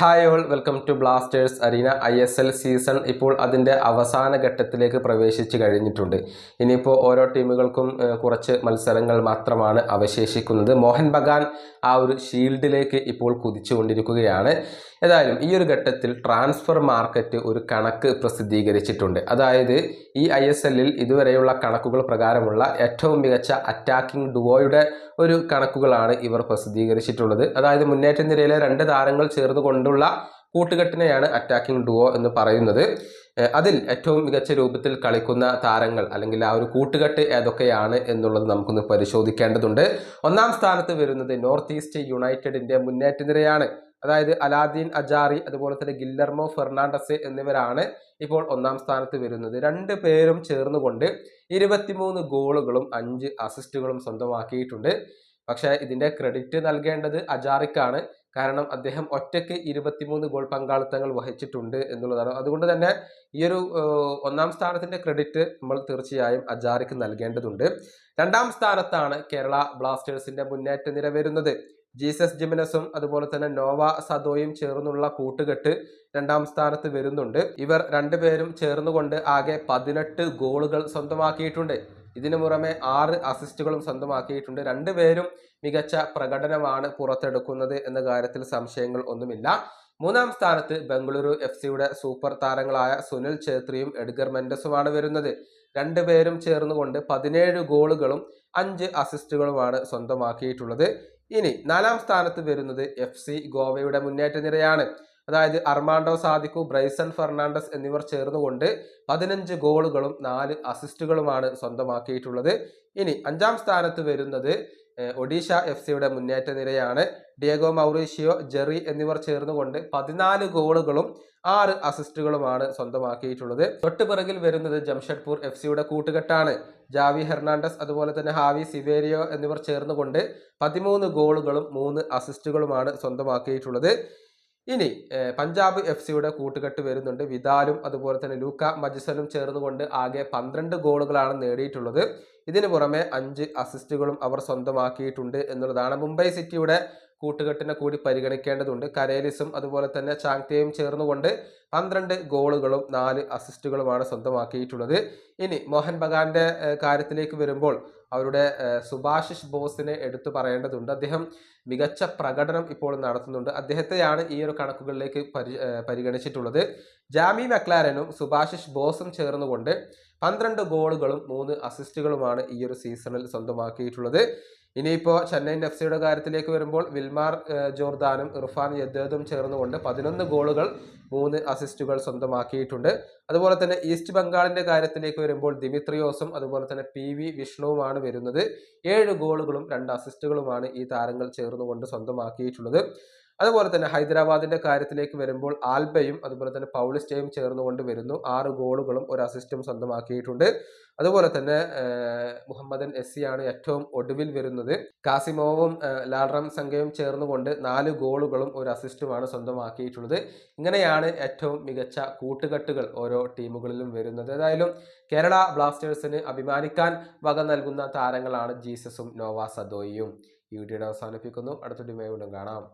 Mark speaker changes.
Speaker 1: Hi all welcome to Blasters arena I S L season ഇപ്പോൾ അതിന്റെ അവസാന ഘട്ടത്തിലേക്ക് പ്രവേശിച്ചു കഴിഞ്ഞിട്ടുണ്ട്. ഇനിയിപ്പോൾ ഓരോ ടീമുകൾക്കും കുറച്ച് മത്സരങ്ങൾ മാത്രമാണ് അവശേഷിക്കുന്നത്. മോഹൻ ബഗാൻ ആ ഒരു ഷീൽഡിലേക്ക് ഇപ്പോൾ കുതിച്ചുകൊണ്ടിരിക്കുകയാണ്. ഏതായാലും ഈ ഒരു ഘട്ടത്തിൽ ട്രാൻസ്ഫർ മാർക്കറ്റ് ഒരു കണക്ക് പ്രസിദ്ധീകരിച്ചിട്ടുണ്ട്. അതായത് ഈ ഐ എസ് എല്ലിൽ ഇതുവരെയുള്ള കണക്കുകൾ പ്രകാരമുള്ള ഏറ്റവും മികച്ച അറ്റാക്കിംഗ് ഡുവോയുടെ ഒരു കണക്കുകളാണ് ഇവർ പ്രസിദ്ധീകരിച്ചിട്ടുള്ളത്. അതായത് മുന്നേറ്റ നിരയിലെ രണ്ട് താരങ്ങൾ ചേർന്ന് കൊണ്ടുള്ള കൂട്ടുകെട്ടിനെയാണ് അറ്റാക്കിംഗ് ഡുവോ എന്ന് പറയുന്നത്. അതിൽ ഏറ്റവും മികച്ച രൂപത്തിൽ കളിക്കുന്ന താരങ്ങൾ അല്ലെങ്കിൽ ആ ഒരു കൂട്ടുകെട്ട് ഏതൊക്കെയാണ് എന്നുള്ളത് നമുക്കൊന്ന് പരിശോധിക്കേണ്ടതുണ്ട്. ഒന്നാം സ്ഥാനത്ത് വരുന്നത് നോർത്ത് ഈസ്റ്റ് യുണൈറ്റഡിന്റെ മുന്നേറ്റ നിരയാണ്. അതായത് അലാദീൻ അജാറി അതുപോലെ തന്നെ ഗില്ലർമോ ഫെർണാണ്ടസ് എന്നിവരാണ് ഇപ്പോൾ ഒന്നാം സ്ഥാനത്ത് വരുന്നത്. രണ്ട് പേരും ചേർന്നുകൊണ്ട് ഇരുപത്തിമൂന്ന് ഗോളുകളും അഞ്ച് അസിസ്റ്റുകളും സ്വന്തമാക്കിയിട്ടുണ്ട്. പക്ഷേ ഇതിന്റെ ക്രെഡിറ്റ് നൽകേണ്ടത് അജാറിക്കാണ്. കാരണം അദ്ദേഹം ഒറ്റയ്ക്ക് ഇരുപത്തിമൂന്ന് ഗോൾ പങ്കാളിത്തങ്ങൾ വഹിച്ചിട്ടുണ്ട് എന്നുള്ളതാണ്. അതുകൊണ്ട് തന്നെ ഈ ഒരു ഒന്നാം സ്ഥാനത്തിന്റെ ക്രെഡിറ്റ് നമ്മൾ തീർച്ചയായും അജാറിക്ക് നൽകേണ്ടതുണ്ട്. രണ്ടാം സ്ഥാനത്താണ് കേരള ബ്ലാസ്റ്റേഴ്സിന്റെ മുന്നേറ്റ നിര വരുന്നത്. ജീസസ് ജിമിനസും അതുപോലെ തന്നെ നോവ സദോയും ചേർന്നുള്ള കൂട്ടുകെട്ട് രണ്ടാം സ്ഥാനത്ത് വരുന്നുണ്ട്. ഇവർ രണ്ടുപേരും ചേർന്നുകൊണ്ട് ആകെ പതിനെട്ട് ഗോളുകൾ സ്വന്തമാക്കിയിട്ടുണ്ട്. ഇതിനു പുറമെ ആറ് അസിസ്റ്റുകളും സ്വന്തമാക്കിയിട്ടുണ്ട്. രണ്ടുപേരും മികച്ച പ്രകടനമാണ് പുറത്തെടുക്കുന്നത് എന്ന കാര്യത്തിൽ സംശയങ്ങൾ ഒന്നുമില്ല. മൂന്നാം സ്ഥാനത്ത് ബംഗളൂരു എഫ് സിയുടെ സൂപ്പർ താരങ്ങളായ സുനിൽ ഛേത്രിയും എഡ്ഗർ മെൻഡസുമാണ് വരുന്നത്. രണ്ടുപേരും ചേർന്നുകൊണ്ട് പതിനേഴ് ഗോളുകളും അഞ്ച് അസിസ്റ്റുകളുമാണ് സ്വന്തമാക്കിയിട്ടുള്ളത്. ഇനി നാലാം സ്ഥാനത്ത് വരുന്നത് എഫ് സി ഗോവയുടെ മുന്നേറ്റ നിരയാണ് അതായത് അർമാണ്ടോ സാദിക്കു ബ്രൈസൺ ഫെർണാണ്ടസ് എന്നിവർ ചേർന്നുകൊണ്ട് പതിനഞ്ച് ഗോളുകളും നാല് അസിസ്റ്റുകളുമാണ് സ്വന്തമാക്കിയിട്ടുള്ളത്. ഇനി അഞ്ചാം സ്ഥാനത്ത് വരുന്നത് ഒഡീഷ എഫ് സിയുടെ മുന്നേറ്റ നിരയാണ്. ഡിയേഗോ മൗറീഷ്യോ ജെറി എന്നിവർ ചേർന്നുകൊണ്ട് പതിനാല് ഗോളുകളും ആറ് അസിസ്റ്റുകളുമാണ് സ്വന്തമാക്കിയിട്ടുള്ളത്. തൊട്ട് പിറകിൽ വരുന്നത് ജംഷഡ്പൂർ എഫ് സിയുടെ കൂട്ടുകെട്ടാണ്. ജാവി ഹെർണാണ്ടസ് അതുപോലെ തന്നെ ഹാവി സിവേരിയോ എന്നിവർ ചേർന്നുകൊണ്ട് പതിമൂന്ന് ഗോളുകളും മൂന്ന് അസിസ്റ്റുകളുമാണ് സ്വന്തമാക്കിയിട്ടുള്ളത്. ഇനി പഞ്ചാബ് എഫ് സിയുടെ കൂട്ടുകെട്ട് വരുന്നുണ്ട്. വിദാലും അതുപോലെ തന്നെ ലൂക്ക മജിസനും ചേർന്നുകൊണ്ട് ആകെ പന്ത്രണ്ട് ഗോളുകളാണ് നേടിയിട്ടുള്ളത്. ഇതിനു പുറമെ അഞ്ച് അസിസ്റ്റുകളും അവർ സ്വന്തമാക്കിയിട്ടുണ്ട് എന്നുള്ളതാണ്. മുംബൈ സിറ്റിയുടെ കൂട്ടുകെട്ടിനെ കൂടി പരിഗണിക്കേണ്ടതുണ്ട്. കരേലിസും അതുപോലെ തന്നെ ചാങ്തയും ചേർന്നുകൊണ്ട് പന്ത്രണ്ട് ഗോളുകളും നാല് അസിസ്റ്റുകളുമാണ് സ്വന്തമാക്കിയിട്ടുള്ളത്. ഇനി മോഹൻ ബഗാന്റെ കാര്യത്തിലേക്ക് വരുമ്പോൾ അവരുടെ സുഭാഷിഷ് ബോസിനെ എടുത്തു പറയേണ്ടതുണ്ട്. അദ്ദേഹം മികച്ച പ്രകടനം ഇപ്പോൾ നടത്തുന്നുണ്ട്. അദ്ദേഹത്തെയാണ് ഈ ഒരു കണക്കുകളിലേക്ക് പരി പരിഗണിച്ചിട്ടുള്ളത്. ജാമി മക്ലാരനും സുഭാഷിഷ് ബോസും ചേർന്നുകൊണ്ട് പന്ത്രണ്ട് ഗോളുകളും മൂന്ന് അസിസ്റ്റുകളുമാണ് ഈ ഒരു സീസണിൽ സ്വന്തമാക്കിയിട്ടുള്ളത്. ഇനിയിപ്പോൾ ചെന്നൈയിൻ എഫ് സിയുടെ കാര്യത്തിലേക്ക് വരുമ്പോൾ വിൽമാർ ജോർദാനും ഇർഫാൻ യദ്ദേദും ചേർന്നുകൊണ്ട് പതിനൊന്ന് ഗോളുകൾ മൂന്ന് അസിസ്റ്റുകൾ സ്വന്തമാക്കിയിട്ടുണ്ട്. അതുപോലെ തന്നെ ഈസ്റ്റ് ബംഗാളിന്റെ കാര്യത്തിലേക്ക് വരുമ്പോൾ ദിമിത്രിയോസും അതുപോലെ തന്നെ പി വി വിഷ്ണുവുമാണ് വരുന്നത്. ഏഴ് ഗോളുകളും രണ്ട് അസിസ്റ്റുകളുമാണ് ഈ താരങ്ങൾ ചേർന്നുകൊണ്ട് സ്വന്തമാക്കിയിട്ടുള്ളത്. അതുപോലെ തന്നെ ഹൈദരാബാദിന്റെ കാര്യത്തിലേക്ക് വരുമ്പോൾ ആൽബയും അതുപോലെ തന്നെ പൗളിസ്റ്റയും ചേർന്നുകൊണ്ട് വരുന്നു. ആറ് ഗോളുകളും ഒരു അസിസ്റ്റും സ്വന്തമാക്കിയിട്ടുണ്ട്. അതുപോലെ തന്നെ മുഹമ്മദൻ എസ്സി ആണ് ഏറ്റവും ഒടുവിൽ വരുന്നത്. കാസിമോവും ലാൽറാം സംഘയും ചേർന്നുകൊണ്ട് നാല് ഗോളുകളും ഒരു അസിസ്റ്റുമാണ് സ്വന്തമാക്കിയിട്ടുള്ളത്. ഇങ്ങനെയാണ് ഏറ്റവും മികച്ച കൂട്ടുകെട്ടുകൾ ഓരോ ടീമുകളിലും വരുന്നത്. ഏതായാലും കേരള ബ്ലാസ്റ്റേഴ്സിന് അഭിമാനിക്കാൻ വക നൽകുന്ന താരങ്ങളാണ് ജീസസും നോവ സദോയിയും. ഈ വീഡിയോയുടെ അവസാനിപ്പിക്കുന്നു. അടുത്ത ടീമായി വീണ്ടും കാണാം.